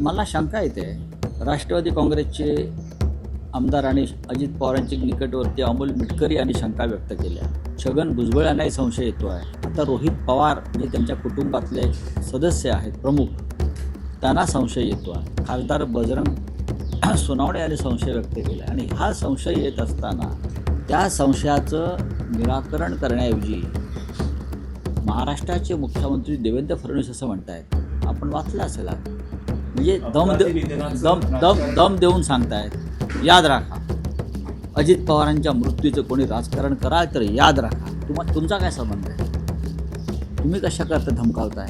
मला शंका येते. राष्ट्रवादी काँग्रेसचे आमदार आणि अजित पवारांचे निकटवर्ती अमोल मिटकरी यांनी शंका व्यक्त केल्या. छगन भुजबळ यांनाही संशय येतो आहे. आता रोहित पवार जे त्यांच्या कुटुंबातले सदस्य आहेत प्रमुख. त्यांना संशय येतो आहे. खासदार बजरंग सोनावणे यांनी संशय व्यक्त केला आणि हा संशय येत असताना त्या संशयाचं निराकरण करण्याऐवजी महाराष्ट्राचे मुख्यमंत्री देवेंद्र फडणवीस असं म्हणतायत. आपण वाचलं असेल आज. म्हणजे दम दे दम दम दम देऊन सांगतायत. याद राखा. अजित पवारांच्या मृत्यूचं कोणी राजकारण कराल तर याद राखा. तुम्हा तुमचा काय संबंध आहे? तुम्ही कशा करता धमकावताय?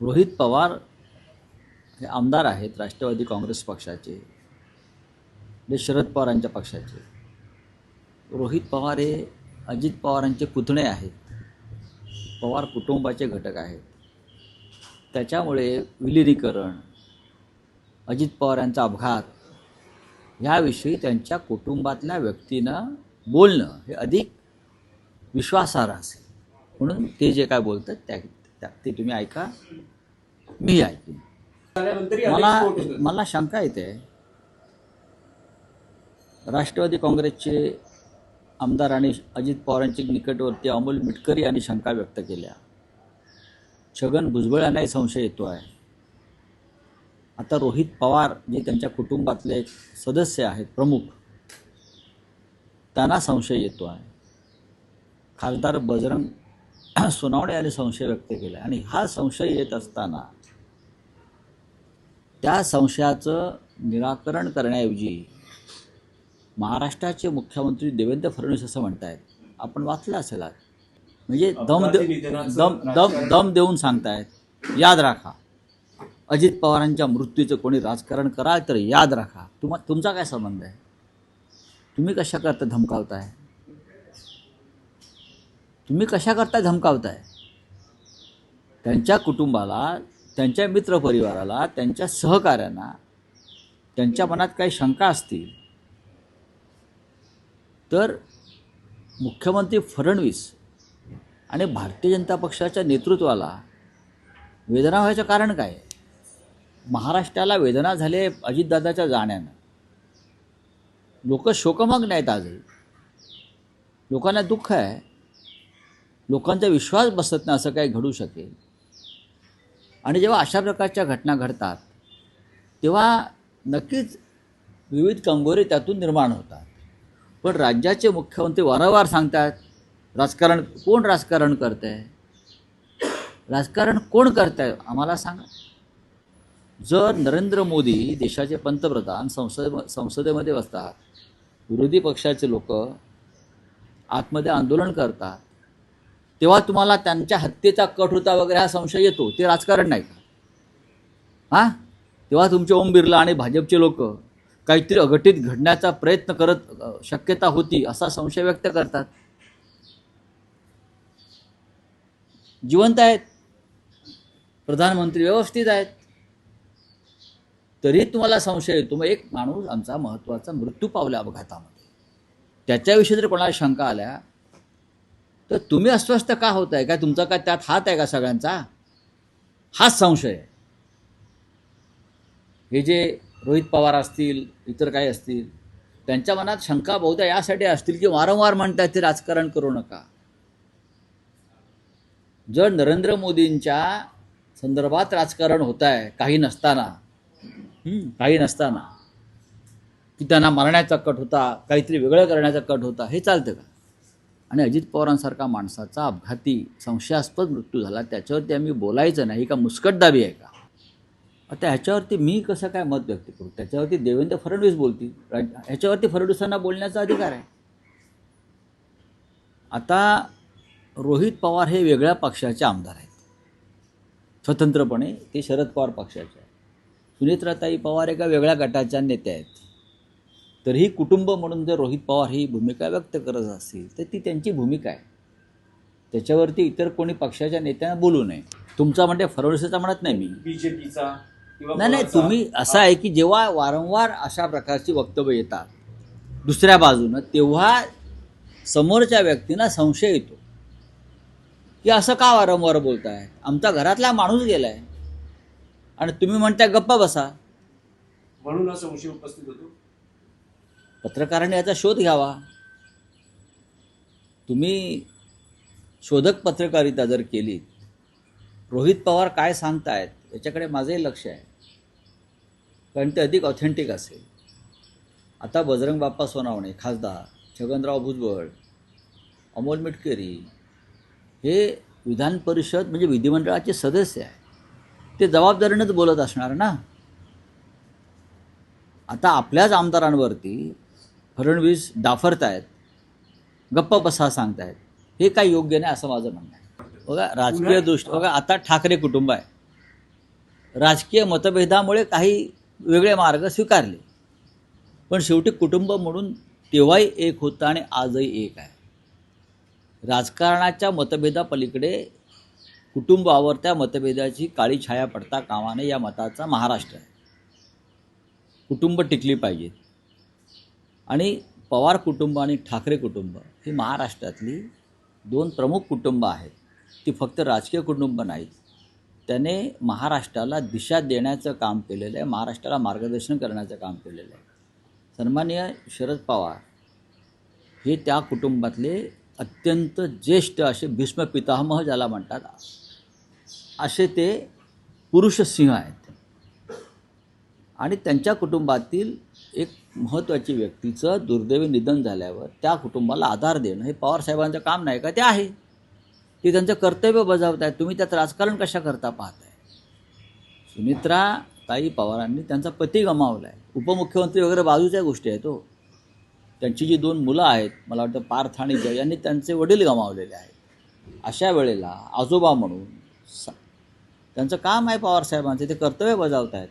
रोहित पवार हे आमदार आहेत राष्ट्रवादी काँग्रेस पक्षाचे. जे शरद पवारांच्या पक्षाचे. रोहित पवार हे अजित पवारांचे पुतणे आहेत. पवार कुटुंबाचे घटक आहेत. त्याच्यामुळे विलिनीकरण अजित पवार यांचा अपघात ह्याविषयी त्यांच्या कुटुंबातल्या व्यक्तीनं बोलणं हे अधिक विश्वासार्ह असेल. म्हणून ते जे काय बोलतात त्या त्या- ते तुम्ही ऐका. मी ऐकून. मला मला शंका येते. राष्ट्रवादी काँग्रेसचे आमदार आणि अजित पवारांच्या निकटवर्ती अमोल मिटकरी यांनी शंका व्यक्त केल्या. छगन भुजबळ यांनाही संशय येतो आहे. आता रोहित पवार जे त्यांच्या कुटुंबातले एक सदस्य आहेत प्रमुख त्यांना संशय येतो आहे. खासदार बजरंग सोनावणे यांनी संशय व्यक्त केला आणि हा संशय येत असताना त्या संशयाचं निराकरण करण्याऐवजी महाराष्ट्राचे मुख्यमंत्री देवेंद्र फडणवीस असं म्हणतायत. आपण वाचलं असेल म्हणजे दम दे दम दम दम देऊन सांगतायत. याद राखा. अजित पवारांच्या मृत्यूचं कोणी राजकारण कराल तर याद राखा. तुम्हा तुमचा काय संबंध आहे? तुम्ही कशा करता धमकावताय? तुम्ही कशा करता धमकावताय? त्यांच्या कुटुंबाला त्यांच्या मित्रपरिवाराला त्यांच्या सहकाऱ्यांना त्यांच्या मनात काही शंका असतील तर मुख्यमंत्री फडणवीस आणि भारतीय जनता पक्षाच्या नेतृत्वाला वेदना व्हायचं कारण काय? महाराष्ट्राला वेदना झाले अजितदादाच्या जाण्यानं. लोक शोकमग्न आहेत आजही. लोकांना दुःख आहे. लोकांचा विश्वास बसत नाही असं काही घडू शकेल. आणि जेव्हा अशा प्रकारच्या घटना घडतात तेव्हा नक्कीच विविध कंगोरे त्यातून निर्माण होतात. पण राज्याचे मुख्यमंत्री वारंवार सांगतात राजकारण कोण राजकारण करत आहे राजकारण कोण करत आहे आम्हाला सांगा. जर नरेंद्र मोदी देशाचे पंतप्रधान संसदे संसदेमध्ये बसतात विरोधी पक्षाचे लोक आतमध्ये आंदोलन करतात तेव्हा तुम्हाला त्यांच्या हत्येचा कट होता वगैरे हा संशय येतो. ते राजकारण नाही का? हां? तेव्हा तुमचे ओम बिर्ला आणि भाजपचे लोक काहीतरी अघटित घडण्याचा प्रयत्न करत शक्यता होती असा संशय व्यक्त करतात. जिवंत आहेत. प्रधानमंत्री व्यवस्थित आहेत. तरी तुम्हाला संशय येतो मग एक माणूस आमचा महत्त्वाचा मृत्यू पावला अपघातामध्ये. त्याच्याविषयी जर कोणाला शंका आल्या तर तुम्ही अस्वस्थ का होत आहे काय तुमचा काय त्यात हात आहे का सगळ्यांचा? हाच संशय आहे. हे जे रोहित पवार असतील इतर काही असतील त्यांच्या मनात शंका बहुधा यासाठी असतील की वारंवार म्हणतात ते राजकारण करू नका. जर नरेंद्र मोदींच्या संदर्भात राजकारण होत आहे काही नसताना काही नसताना की त्यांना मारण्याचा कट होता काहीतरी वेगळं करण्याचा कट होता हे चालतं का? आणि अजित पवारांसारखा माणसाचा अपघाती संशयास्पद मृत्यू झाला त्याच्यावरती आम्ही बोलायचं नाही का मुस्कटदाबी आहे का? आता ह्याच्यावरती मी कसं काय मत व्यक्त करू? त्याच्यावरती देवेंद्र फडणवीस बोलतील ह्याच्यावरती फडणवीसांना बोलण्याचा अधिकार आहे. आता रोहित पवार हे वेगळ्या पक्षाचे आमदार आहेत. स्वतंत्रपणे ते शरद पवार पक्षाचे आहेत. सुनेत्राताई पवार एका वेगळ्या गटाच्या नेत्या आहेत. तरीही कुटुंब म्हणून जर रोहित पवार ही भूमिका व्यक्त करत असतील तर ती त्यांची भूमिका आहे. त्याच्यावरती इतर कोणी पक्षाच्या नेत्यांना बोलू नये. तुमचा म्हणजे फडणवीसाचा म्हणत नाही मी. बीजेपीचा नाही नाही? तुम्ही असं आहे की जेव्हा वारंवार अशा प्रकारची वक्तव्य येतात दुसऱ्या बाजूनं तेव्हा समोरच्या व्यक्तींना संशय येतो. की असं का वारंवार बोलताय? आमचा घरातला माणूस गेलाय. आणि तुम्ही म्हणताय गप्पा बसा. म्हणून हा संशय उपस्थित होतो. पत्रकारांनी याचा शोध घ्यावा. तुम्ही शोधक पत्रकारिता जर केलीत रोहित पवार काय सांगतायत याच्याकडे माझंही लक्ष आहे. कारण ते अधिक ऑथेंटिक असेल. आता बजरंग बाप्पा सोनावणे खासदार छगनराव भुजबळ अमोल मिटकरी हे विधान परिषद म्हणजे विधिमंडळाचे सदस्य आहे. ते जबाबदारीनंच बोलत असणार ना. आता आपल्याच आमदारांवरती फडणवीस डाफरतायत गप्प बसा सांगतायत. हे काही योग्य नाही असं माझं म्हणणं आहे. बघा राजकीय दृष्टी बघा आता ठाकरे कुटुंब आहे. राजकीय मतभेदामुळे काही वेगळे मार्ग स्वीकारले. पण शेवटी कुटुंब म्हणून तेव्हाही एक होतं आणि आजही एक आहे. राजकारणाच्या मतभेदापलीकडे कुटुंबावर त्या मतभेदाची काळी छाया पडता कामाने या मताचा महाराष्ट्र आहे. कुटुंब टिकली पाहिजेत आणि पवार कुटुंब आणि ठाकरे कुटुंब ही महाराष्ट्रातली दोन प्रमुख कुटुंब आहेत. ती फक्त राजकीय कुटुंब नाहीत. त्याने महाराष्ट्राला दिशा देण्याचं काम केलेलं आहे महाराष्ट्राला मार्गदर्शन करण्याचं काम केलेलं आहे. सन्माननीय शरद पवार हे त्या कुटुंबातले अत्यंत ज्येष्ठ असे भीष्म पितामह ज्याला म्हणतात असे ते पुरुष सिंह आहेत. आणि त्यांच्या कुटुंबातील एक महत्त्वाची व्यक्तीचं दुर्दैवी निधन झाल्यावर त्या कुटुंबाला आधार देणं हे पवारसाहेबांचं काम नाही का? ते आहे. ते त्यांचं कर्तव्य बजावत आहे तुम्ही त्यात राजकारण कशा करता पाहताय? सुमित्रा ताई पवारांनी त्यांचा पती गमावला आहे उपमुख्यमंत्री वगैरे बाजूच्या गोष्टी आहेत हो. त्यांची जी दोन मुलं आहेत मला वाटतं पार्थ आणि जय यांनी त्यांचे वडील गमावलेले आहेत. अशा वेळेला आजोबा म्हणून सा- त्यांचं काम आहे पवारसाहेबांचं ते कर्तव्य बजावत आहेत